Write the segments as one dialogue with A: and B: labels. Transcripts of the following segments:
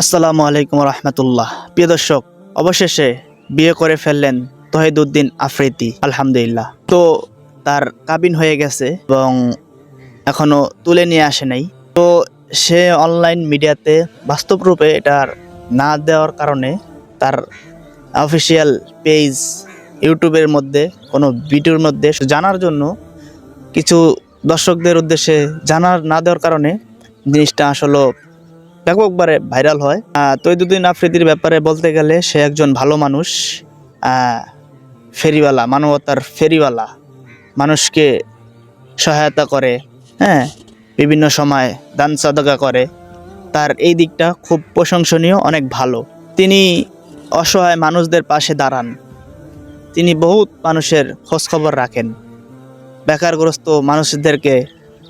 A: আসসালামু আলাইকুম রহমতুল্লাহ। প্রিয় দর্শক, অবশেষে বিয়ে করে ফেললেন তহিদুদ্দিন আফ্রিদি, আলহামদুলিল্লাহ। তো তার কাবিন হয়ে গেছে এবং এখনও তুলে নিয়ে আসে নাই। তো সে অনলাইন মিডিয়াতে বাস্তব রূপে এটার না দেওয়ার কারণে তার অফিসিয়াল পেজ ইউটিউবের মধ্যে, কোনো ভিডিওর মধ্যে জানার জন্য কিছু দর্শকদের উদ্দেশ্যে জানার না দেওয়ার কারণে জিনিসটা আসলে ব্যাপকভাবে ভাইরাল হয়। তৈদুদ্দিন আফ্রিদির ব্যাপারে বলতে গেলে সে একজন ভালো মানুষ। ফেরিওয়ালা, মানবতার ফেরিওয়ালা। মানুষকে সহায়তা করে হ্যাঁ? বিভিন্ন সময় দান সাদকা করে। তার এই দিকটা খুব প্রশংসনীয়, অনেক ভালো। তিনি অসহায় মানুষদের পাশে দাঁড়ান। তিনি বহুত মানুষের খোঁজখবর রাখেন। বেকারগ্রস্ত মানুষদেরকে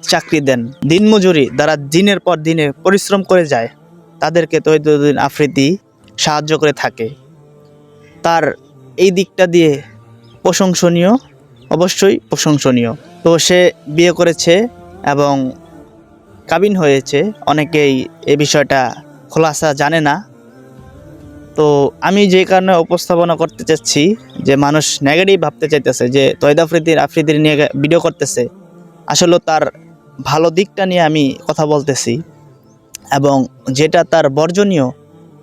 A: চাকরি দেন। দিনমজুরি যারা দিনের পর দিনে পরিশ্রম করে যায়। তাদেরকে তহিদুদ্দিন আফ্রিদি সাহায্য করে থাকে। তার এই দিকটা দিয়ে প্রশংসনীয়, অবশ্যই প্রশংসনীয়। তো সে বিয়ে করেছে এবং কাবিন হয়েছে। অনেকেই এ বিষয়টা খোলাসা জানে না। তো আমি যে কারণে উপস্থাপনা করতে চাচ্ছি যে মানুষ নেগেটিভ ভাবতে চাইতেছে যে তৈদ আফ্রিদির আফ্রিদির নিয়ে ভিডিও করতেছে। আসলে তার ভালো দিকটা নিয়ে আমি কথা বলতেছি এবং যেটা তার বর্জনীয়,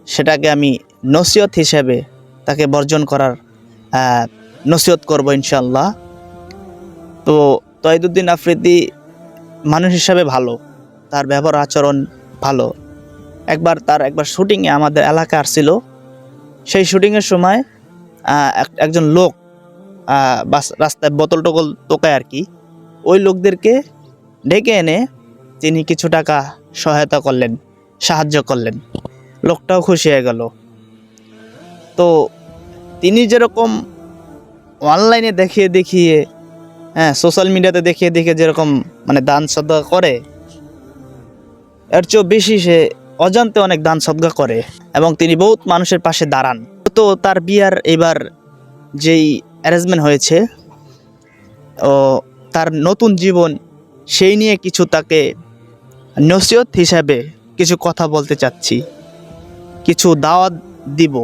A: সেটাকে আমি নসিহত হিসেবে তাকে বর্জন করার নসিহত করব ইনশাল্লাহ তো তহিদুদ্দিন আফ্রিদি মানুষ হিসাবে ভালো, তার ব্যবহার আচরণ ভালো। একবার তার একবার শুটিংয়ে আমাদের এলাকা আসছিল, সেই শুটিংয়ের সময় এক- একজন লোক বাস- রাস্তায় বোতল টোকল তোকায় আর কি, ওই লোকদেরকে ডেকে এনে তিনি কিছু টাকা সহায়তা করলেন, সাহায্য করলেন। লোকটাও খুশি হয়ে গেল। তো তিনি যেরকম অনলাইনে দেখিয়ে দেখিয়ে হ্যাঁ সোশ্যাল মিডিয়াতে দেখিয়ে দেখিয়ে যেরকম মানে দান সদ্গা করে, এর চেয়েও বেশি সে অজান্তে অনেক দান সদ্গা করে এবং তিনি বহুত মানুষের পাশে দাঁড়ান। তো তার বিয়ার এবার যেই অ্যারেঞ্জমেন্ট হয়েছে, ও তার নতুন জীবন সেই নিয়ে কিছু তাকে নসিহত হিসাবে কিছু কথা বলতে চাচ্ছি। কিছু দাওয়াত দিব,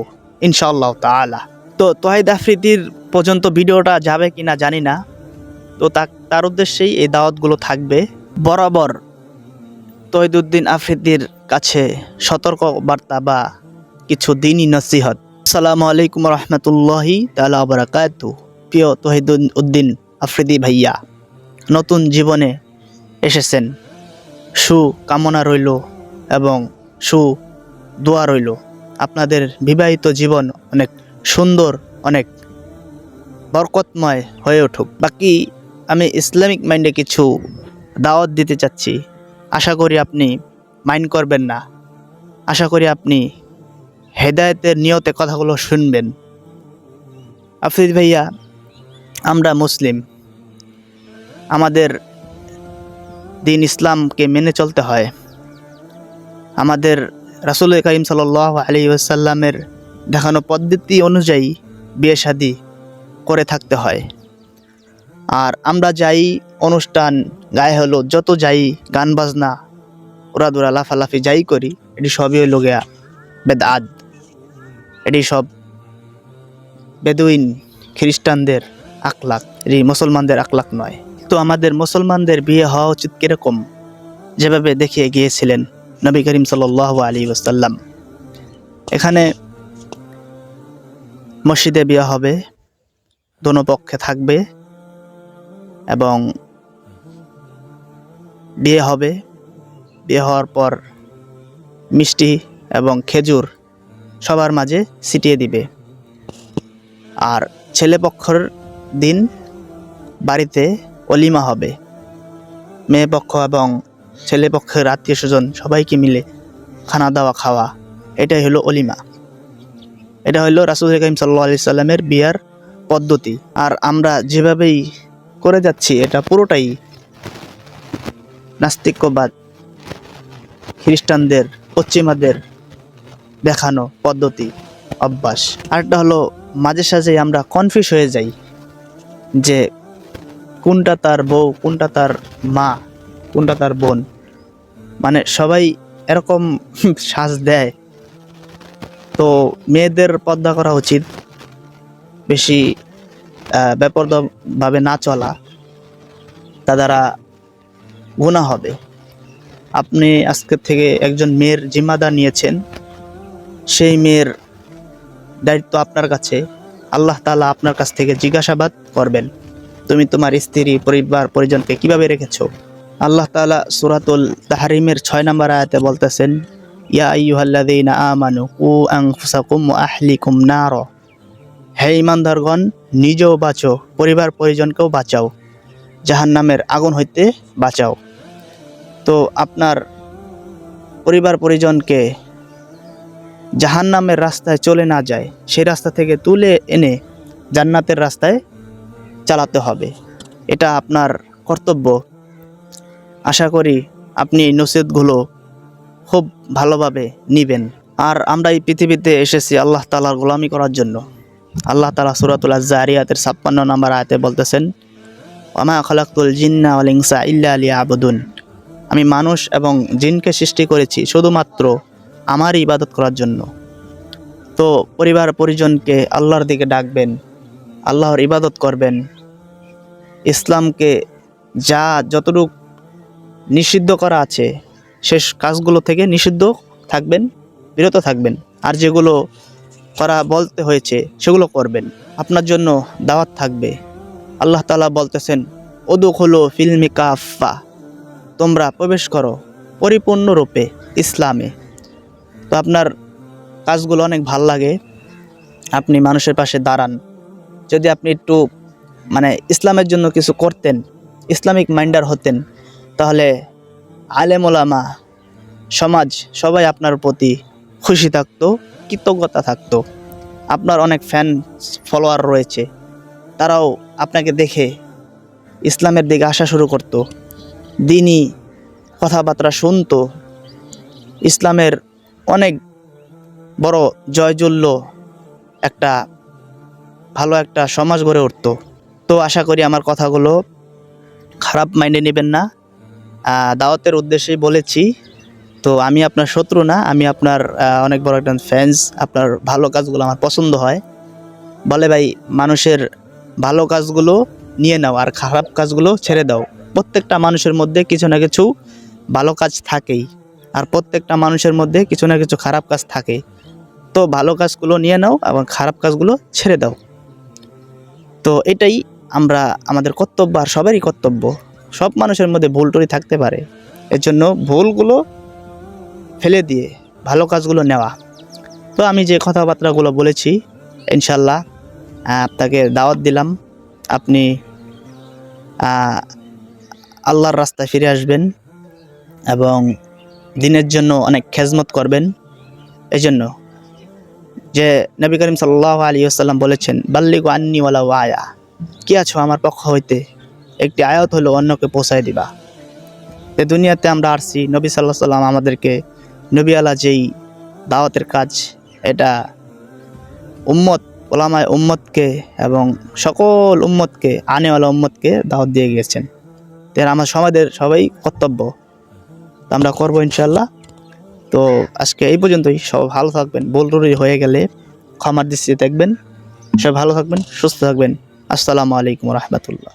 A: ইনশাআল্লাহ তাআলা। তো তোহাইদ আফ্রিদির পর্যন্ত ভিডিওটা যাবে কি না জানি না। তো তার উদ্দেশ্যেই এই দাওয়াতগুলো থাকবে। বরাবর তহিদুদ্দিন আফ্রিদির কাছে সতর্ক বার্তা বা কিছু দিনই নসিহত। আসসালামু আলাইকুম রহমতুল্লাহি তালা বারাকাতু প্রিয় তহিদুদ্দিন আফ্রিদি ভাইয়া, নতুন জীবনে এসেছেন। সু কামনা রইল এবং সু দোয়া রইল। আপনাদের বিবাহিত জীবন অনেক সুন্দর, অনেক বরকতময় হয়ে উঠুক। বাকি আমি ইসলামিক মাইন্ডে কিছু দাওয়াত দিতে চাচ্ছি। আশা করি আপনি মাইন্ড করবেন না। আশা করি আপনি হেদায়েতের নিয়তে কথাগুলো শুনবেন। আফরিদ ভাইয়া, আমরা মুসলিম। আমাদের দিন ইসলামকে মেনে চলতে হয়। আমাদের রাসুল করিম সাল আলী ওসাল্লামের দেখানো পদ্ধতি অনুযায়ী বিয়ে শাদি করে থাকতে হয়। আর আমরা যাই অনুষ্ঠান গায়ে হলো, যত যাই গান বাজনা, উড়াদুরা, লাফালাফি যাই করি, এটি সবই হইল গিয়া বেদাত এটি সব বেদুইন খ্রিস্টানদের আকলাক এটি মুসলমানদের আকলাক নয়। তো আমাদের মুসলমানদের বিয়ে হওয়া উচিত কীরকম? যেভাবে দেখিয়ে গিয়েছিলেন নবী করিম সাল আলী ওসাল্লাম এখানে মসজিদে বিয়ে হবে, দোনো পক্ষে থাকবে এবং বিয়ে হবে। বিয়ে হওয়ার পর মিষ্টি এবং খেজুর সবার মাঝে ছিটিয়ে দিবে। আর ছেলে পক্ষর দিন বাড়িতে অলিমা হবে। মেয়ে পক্ষ এবং ছেলে পক্ষের আত্মীয় স্বজন সবাইকে মিলে খানা দাওয়া খাওয়া, এটাই হলো অলিমা। এটা হলো রাসুল করিম সাল্লা আলি সাল্লামের বিয়ার পদ্ধতি। আর আমরা যেভাবেই করে যাচ্ছি, এটা পুরোটাই নাস্তিক্যবাদ খ্রিস্টানদের, পশ্চিমাদের দেখানো পদ্ধতি, অভ্যাস। আরেকটা হলো, মাঝে সাঝে আমরা কনফিউজ হয়ে যাই যে কোনটা তার বউ, কোনটা তার মা, কোনটা তার বোন? মানে সবাই এরকম সাজ দেয়। তো মেয়েদের পর্দা করা উচিত। বেশি ব্যাপারভাবে না চলা। তা দ্বারা গুণা হবে। আপনি আজকে থেকে একজন মেয়ের জিম্মাদার নিয়েছেন। সেই মেয়ের দায়িত্ব আপনার কাছে। আল্লাহ তালা আপনার কাছ থেকে জিজ্ঞাসাবাদ করবেন। তুমি তোমার স্ত্রী, পরিবার, পরিজনকে কীভাবে রেখেছো? আল্লাহ তাআলা সুরাতুল তাহারিমের ছয় নম্বর আয়াতে বলতেছেন, ইয়া আইয়ুহাল্লাযীনা আমানু হে ইমানদারগণ নিজেও বাঁচো, পরিবার, পরিজনকেও বাঁচাও। জাহান্নামের আগুন হইতে বাঁচাও। তো আপনার পরিবার, পরিজনকে জাহান্নামের রাস্তায় চলে না যায়, সেই রাস্তা থেকে তুলে এনে জান্নাতের রাস্তায় চালাতে হবে। এটা আপনার কর্তব্য। আশা করি আপনি এই নসিহতগুলো খুব ভালোভাবে নিবেন। আর আমরা এই পৃথিবীতে এসেছি আল্লাহ তালার গোলামি করার জন্য। আল্লাহ তালা সুরাতুল জারিয়াতের ছাপ্পান্ন নম্বর আয়াতে বলতেছেন ওমা খালাকুল জিন্না ইনসা ইল্লা আলী আবুদুন আমি মানুষ এবং জিনকে সৃষ্টি করেছি শুধুমাত্র আমার ইবাদত করার জন্য। তো পরিবার পরিজনকে আল্লাহর দিকে ডাকবেন আল্লাহর ইবাদত করবেন। ইসলামকে যা যতটুক নিষিদ্ধ করা আছে, শেষ কাজগুলো থেকে নিষিদ্ধ থাকবেন, বিরত থাকবেন। আর যেগুলো করা বলতে হয়েছে, সেগুলো করবেন। আপনার জন্য দাওয়াত থাকবে। আল্লাহ তালা বলতেছেন ওদুক হলো ফিল্মি কাফা তোমরা প্রবেশ করো পরিপূর্ণরূপে ইসলামে। তো আপনার কাজগুলো অনেক ভালো লাগে। আপনি মানুষের পাশে দাঁড়ান। যদি আপনি একটু মানে ইসলামের জন্য কিছু করতেন, ইসলামিক মাইন্ডার হতেন, তাহলে আলেম ওলামা, সমাজ সবাই আপনার প্রতি খুশি থাকতো, কৃতজ্ঞতা থাকতো। আপনার অনেক ফ্যান ফলোয়ার রয়েছে। তারাও আপনাকে দেখে ইসলামের দিকে আসা শুরু করতো। দিনই কথাবার্তা শুনতো। ইসলামের অনেক বড় জয়জুল্য একটা ভালো একটা সমাজ গড়ে উঠতো। তো আশা করি আমার কথাগুলো খারাপ মাইন্ডে নেবেন না। দাওয়াতের উদ্দেশ্যেই বলেছি, তো আমি আপনার শত্রু না, আমি আপনার অনেক বড় একজন ফ্যান্স আপনার ভালো কাজগুলো আমার পছন্দ হয়। বলে ভাই, মানুষের ভালো কাজগুলো নিয়ে নাও আর খারাপ কাজগুলো ছেড়ে দাও। প্রত্যেকটা মানুষের মধ্যে কিছু না কিছু ভালো কাজ থাকেই আর প্রত্যেকটা মানুষের মধ্যে কিছু না কিছু খারাপ কাজ থাকে। তো ভালো কাজগুলো নিয়ে নাও এবং খারাপ কাজগুলো ছেড়ে দাও। তো এটাই আমরা, আমাদের কর্তব্য আর সবারই কর্তব্য। সব মানুষের মধ্যে ভুল টুরি থাকতে পারে। এর জন্য ভুলগুলো ফেলে দিয়ে ভালো কাজগুলো নেওয়া। তো আমি যে কথাবার্তাগুলো বলেছি, ইনশাল্লাহ আপনাকে দাওয়াত দিলাম। আপনি আল্লাহর রাস্তায় ফিরে আসবেন এবং দিনের জন্য অনেক খেজমত করবেন। এই জন্য যে নবী করিম সাল্লাহ আলী আসাল্লাম বলেছেন, বাল্লিগু আন্নি ওয়ালা ওয়ায়া কি আছো আমার পক্ষ হইতে? একটি আয়াত হলো অন্যকে পৌঁছায় দিবা। এ দুনিয়াতে আমরা আসছি নবী সাল্লাহ সাল্লাম আমাদেরকে নবী আলা যেই দাওয়াতের কাজ, এটা উম্মত, ওলামায় উম্মতকে এবং সকল উম্মতকে, আনেওয়ালা উম্মতকে দাওয়াত দিয়ে গিয়েছেন। তো এর আমার সমাজের সবাই কর্তব্য। আমরা করব ইনশাল্লাহ তো আজকে এই পর্যন্তই। সব ভালো থাকবেন বোলরুরি হয়ে গেলে ক্ষমার দৃষ্টিতে দেখবেন। সব ভালো থাকবেন, সুস্থ থাকবেন। আসসালামু আলাইকুম রহমতুল্লাহ।